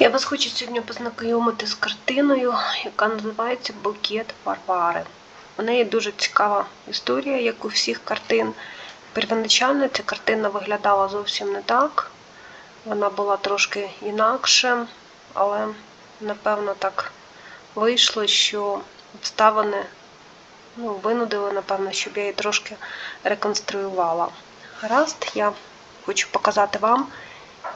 Я вас хочу сьогодні познайомити з картиною, яка називається Букет Варвари. У неї дуже цікава історія, як у всіх картин. Первоначально ця картина виглядала зовсім не так. Вона була трошки інакше, але напевно так вийшло, що обставини ну, винудили, напевно, щоб я її трошки реконструювала. Гаразд, я хочу показати вам,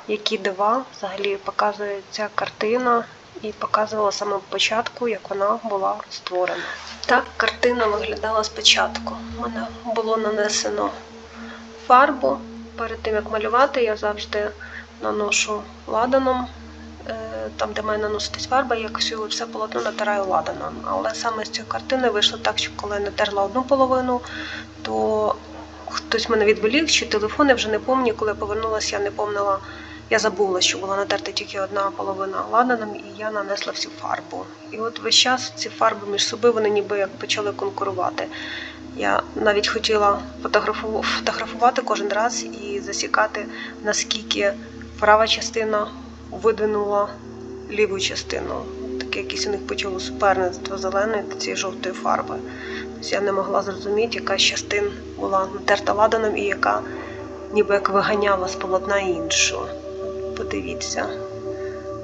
які дива взагалі показує ця картина і показувала саме початку, як вона була створена. Так картина виглядала спочатку. У мене було нанесено фарбу. Перед тим як малювати, я завжди наношу ладаном. Е, Там, де має наноситись фарба, я всю все полотно натираю ладаном. Але саме з цієї картини вийшло так, що коли я натерла одну половину, то хтось мене відволік, чи телефон, я вже не пам'ятаю, коли я повернулася, я не помнила. Я забула, що була натерта тільки одна половина ладаном, і я нанесла всю фарбу. І от весь час ці фарби між собою вони ніби як почали конкурувати. Я навіть хотіла фотографувати кожен раз і засікати, наскільки права частина видвинула ліву частину. Таке якесь у них почало суперництво зеленої та цієї жовтої фарби. Тобто я не могла зрозуміти, яка з частин була натерта ладаном і яка ніби як виганяла з полотна іншу. Подивіться.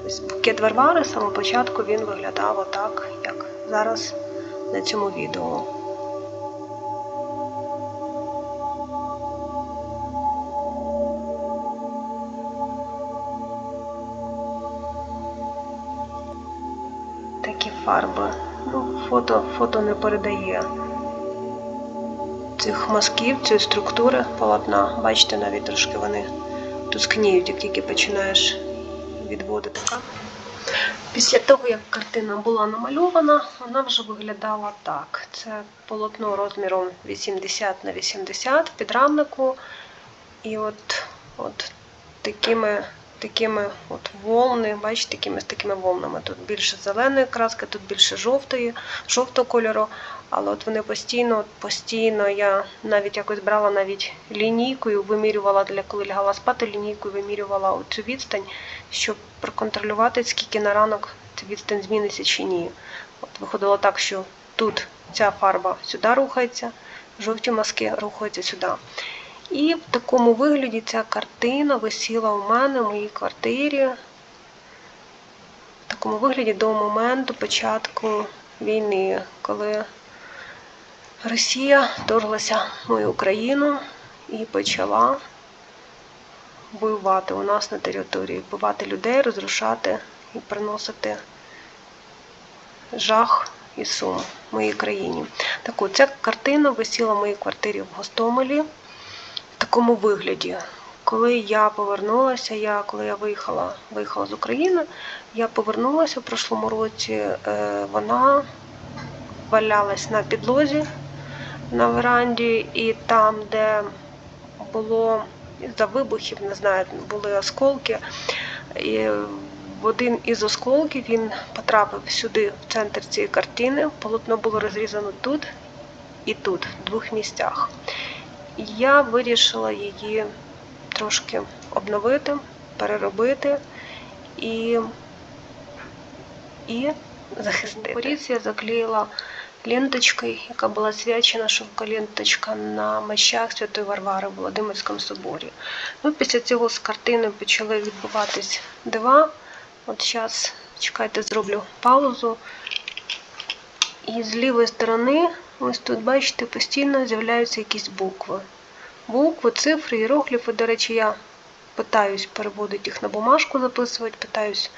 Тобто букет Варвари з самого початку він виглядав отак, як зараз на цьому відео. Такі фарби. Ну, фото, фото не передає цих мазків, цієї структури полотна. Бачите, навіть трошки вони тускніють, як тільки починаєш відводити. Після того, як картина була намальована, вона вже виглядала так. Це полотно розміром 80 на 80 в підрамнику. І от, от такими, такими от волни, бачите, такими, з такими волнами. Тут більше зеленої краски, тут більше жовтої, жовтого кольору. Але от вони постійно, постійно я навіть якось брала навіть лінійкою, вимірювала для коли лягала спати, лінійкою вимірювала цю відстань, щоб проконтролювати, скільки на ранок ця відстань зміниться чи ні. От виходило так, що тут ця фарба сюди рухається, жовті маски рухаються сюди. І в такому вигляді ця картина висіла у мене в моїй квартирі. В такому вигляді до моменту початку війни, коли Росія вторглася в мою Україну і почала воювати у нас на території, вбивати людей, розрушати і приносити жах і сум в моїй країні. Так от, ця картина висіла в моїй квартирі в Гостомелі такому вигляді. Коли я повернулася, я, коли я виїхала, виїхала з України, я повернулася в прошлому році, е, вона валялась на підлозі на веранді, і там, де було за вибухів, не знаю, були осколки. І в один із осколків він потрапив сюди, в центр цієї картини. Полотно було розрізано тут і тут, в двох місцях. Я вирішила її трошки обновити, переробити і, і захистити. Поріз я заклеїла ленточкою, яка була свячена шовколенточка на мощах Святої Варвари в Володимирському соборі. Ну, після цього з картини почали відбуватись дива. От зараз, чекайте, зроблю паузу. І з лівої сторони, ось тут, бачите, постійно з'являються якісь букви. Букви, цифри, іерогліфи. До речі, я питаюсь переводити їх на бумажку, записувати, питаюсь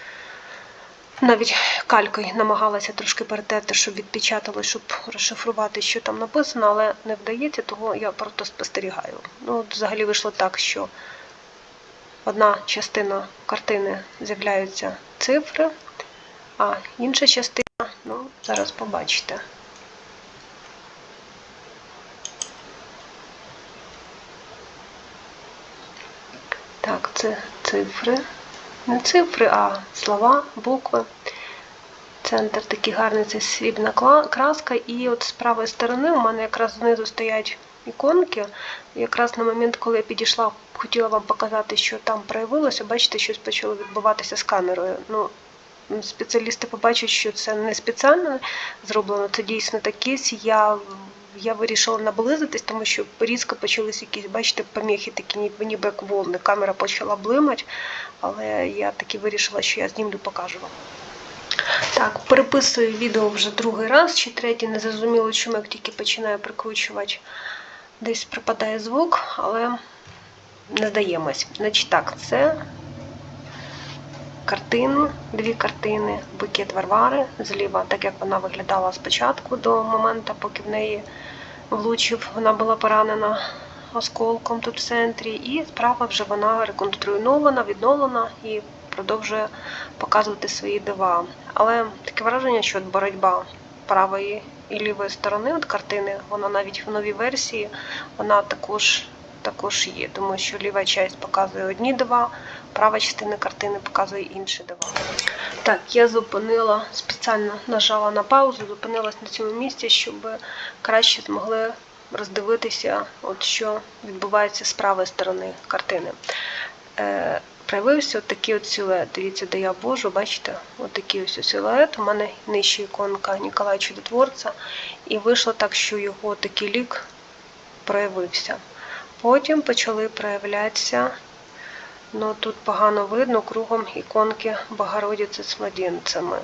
навіть калькою намагалася трошки перетерти, щоб відпечатало, щоб розшифрувати, що там написано, але не вдається, того я просто спостерігаю. Ну, от взагалі вийшло так, що одна частина картини з'являються цифри, а інша частина, ну, зараз побачите. Так, це цифри. Не цифри, а слова, букви. Центр такий гарний, це срібна краска. І от з правої сторони у мене якраз знизу стоять іконки. Якраз на момент, коли я підійшла хотіла вам показати, що там проявилося. Бачите, щось почало відбуватися з камерою. Ну, спеціалісти побачать, що це не спеціально зроблено, це дійсно таке. Я, я вирішила наблизитись, тому що різко почалися якісь, бачите, поміхи такі, ніби, як волни. Камера почала блимати, але я таки вирішила, що я знімлю, покажу вам. Так, переписую відео вже другий раз чи третій, не зрозуміло, чому як тільки починаю прикручувати. Десь пропадає звук, але не здаємось. Значить так, це картини, дві картини, букет Варвари зліва, так як вона виглядала спочатку до моменту, поки в неї влучив, вона була поранена осколком тут в центрі, і справа вже вона реконструйована, відновлена і продовжує показувати свої дива. Але таке враження, що от боротьба правої і лівої сторони от картини, вона навіть в новій версії, вона також також є, тому що ліва частина показує одні дива, права частина картини показує інші дива. Так, я зупинила, спеціально нажала на паузу, зупинилась на цьому місці, щоб краще змогли роздивитися, от що відбувається з правої сторони картини. Е, проявився от такий от силует. Дивіться, де я божу, бачите, от такий ось силует. У мене нижча іконка Ніколая Чудотворця. І вийшло так, що його такий лік проявився. Потім почали проявлятися, ну тут погано видно, кругом іконки Богородиці з младенцями.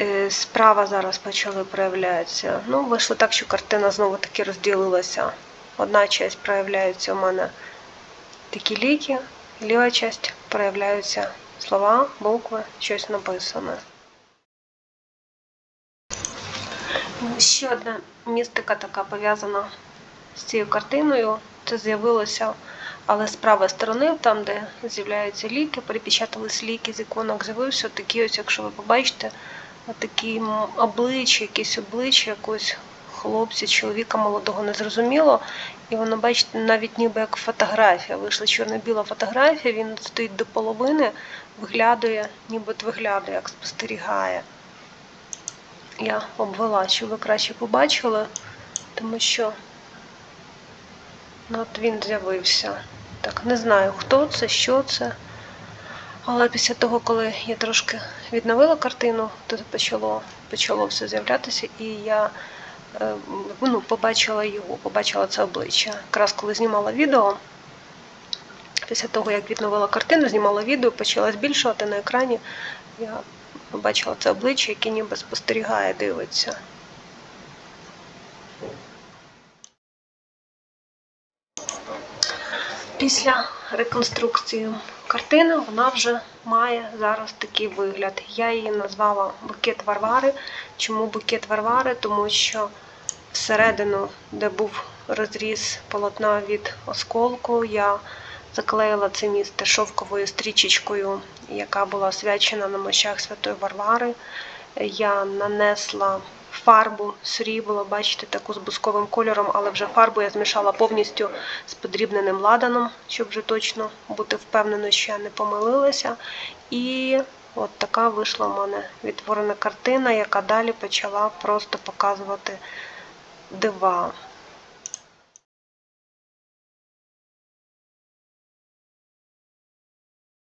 Е, Справа зараз почали проявлятися. Ну, вийшло так, що картина знову таки розділилася. Одна часть проявляється у мене такі ліки, ліва часть проявляються слова, букви, щось написане. Ще одна містика така пов'язана з цією картиною. Це з'явилося, але з правої сторони, там, де з'являються ліки, перепечатались ліки з іконок, з'явився такий ось, якщо ви побачите, такі обличчя, якесь обличчя якогось хлопця, чоловіка молодого незрозуміло. І воно, бачите, навіть ніби як фотографія. Вийшла чорно-біла фотографія, він стоїть до половини, виглядає, ніби виглядає, як спостерігає. Я обвела, щоб ви краще побачили, тому що от він з'явився. Так, не знаю, хто це, що це. Але після того, коли я трошки відновила картину, то почало, почало все з'являтися, і я е, ну, побачила його, побачила це обличчя. Якраз коли знімала відео, після того, як відновила картину, знімала відео, почала збільшувати на екрані. Я побачила це обличчя, яке ніби спостерігає, дивиться. Після реконструкції картини вона вже має зараз такий вигляд. Я її назвала букет Варвари. Чому букет Варвари? Тому що всередину, де був розріз полотна від осколку, я заклеїла це місце шовковою стрічечкою, яка була освячена на мощах Святої Варвари. Я нанесла фарбу срібло, бачите, таку з бусковим кольором, але вже фарбу я змішала повністю з подрібненим ладаном, щоб вже точно бути впевненою, що я не помилилася. І от така вийшла в мене відтворена картина, яка далі почала просто показувати дива.